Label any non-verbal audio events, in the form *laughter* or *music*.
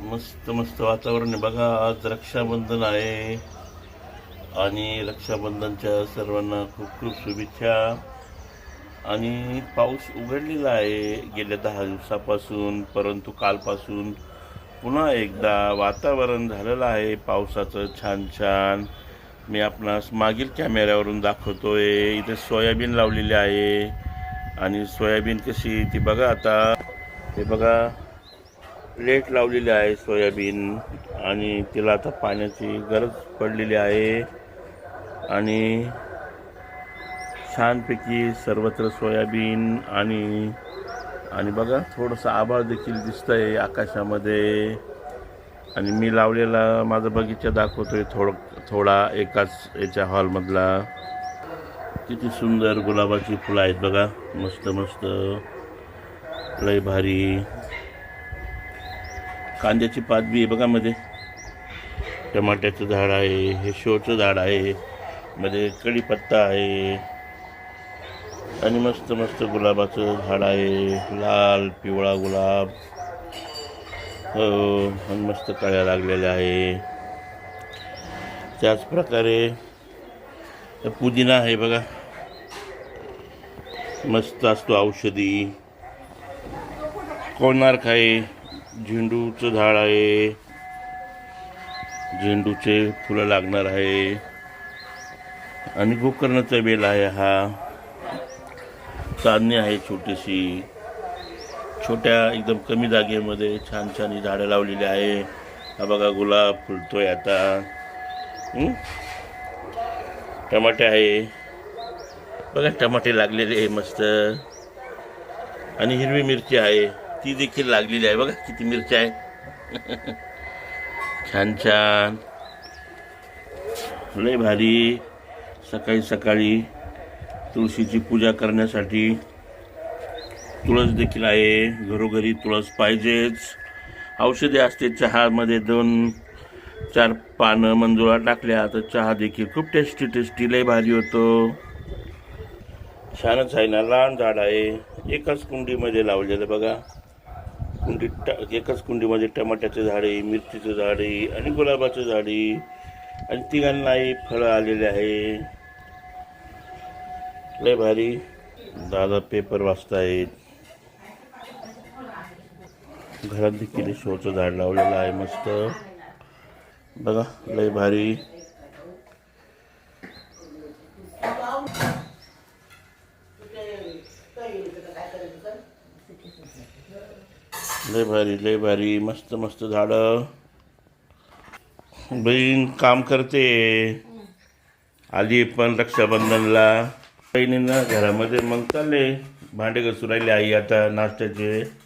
मस्त मस्त वातावरण आहे. बघा आज रक्षाबंधन आहे. आणि रक्षाबंधनच्या सर्वांना खूप खूप शुभेच्छा. आणि पाऊस उघडलेला आहे गेल्या दहा दिवसापासून परंतु कालपासून पुन्हा एकदा वातावरण झालेलं आहे. पावसाचं छान छान मी आपणास मागील कॅमेऱ्यावरून दाखवतो आहे इथे सोयाबीन लावलेली आहे. आणि सोयाबीन कशी ती बघा आता. हे बघा. लेट लावलेली आहे सोयाबीन आणि तिला आता पाण्याची गरज पडलेली आहे. आणि छानपैकी सर्वत्र सोयाबीन आणि आणि बघा थोडंसं आभाळ देखील दिसतंय आकाशामध्ये. आणि मी लावलेला माझा बगीचा दाखवतोय थोड थोडा एकाच याच्या हॉलमधला. किती सुंदर गुलाबाची फुलं आहेत बघा. मस्त मस्त. लय भारी. कांद्याची पात बी आहे बघा मध्ये. टमाट्याचं झाड आहे हे शोचं झाड आहे मध्ये कढीपत्ता आहे. आणि मस्त मस्त गुलाबाचं झाड आहे लाल पिवळा गुलाब. हो आणि मस्त कळ्या लागलेल्या आहे. त्याच प्रकारे पुदिना आहे बघा. मस्त असतो औषधी. कोणार्क आहे. झेंडूचं झाड आहे. झेंडूचे फुलं लागणार आहे. आणि गोकर्णाचा बेल आहे हा. चांदणी आहे छोटीशी. छोट्या एकदम कमी जागेमध्ये छान छान झाडं लावलेली आहे. हा बघा गुलाब फुलतोय आता. टमाटे आहे. बघा टमाटे लागलेले आहे मस्त. आणि हिरवी मिरची आहे. ती देखील लागलेली आहे. बघा किती मिरच्या आहे. *laughs* छान छान. लय भारी. सकाळी सकाळी तुळशीची पूजा करण्यासाठी तुळस देखील आहे. घरोघरी तुळस पाहिजेच. औषधे असते चहामध्ये दोन चार पानं मंजुळा टाकल्या तर चहा देखील खूप टेस्टी टेस्टी लय भारी होतो. छानच आहे ना लहान झाड आहे. एकाच कुंडीमध्ये लावलेलं बघा. कुंडीत ट एकाच कुंडीमध्ये टमाट्याचं झाड आहे मिरचीचं झाड आहे आणि गुलाबाचं झाड आहे आणि तिघांनाही फळं आलेले आहे. लय भारी. दादा पेपर वाचतायत. घरात देखील शोचं झाड लावलेलं आहे मस्त. बघा लय भारी. लय भारी लय भारी. मस्त मस्त झाडं. बहीण काम करते. आली पण रक्षाबंधनला. बहिणींना घरामध्ये मग चालले. भांडे घासून राहिले आई आता नाश्त्याचे.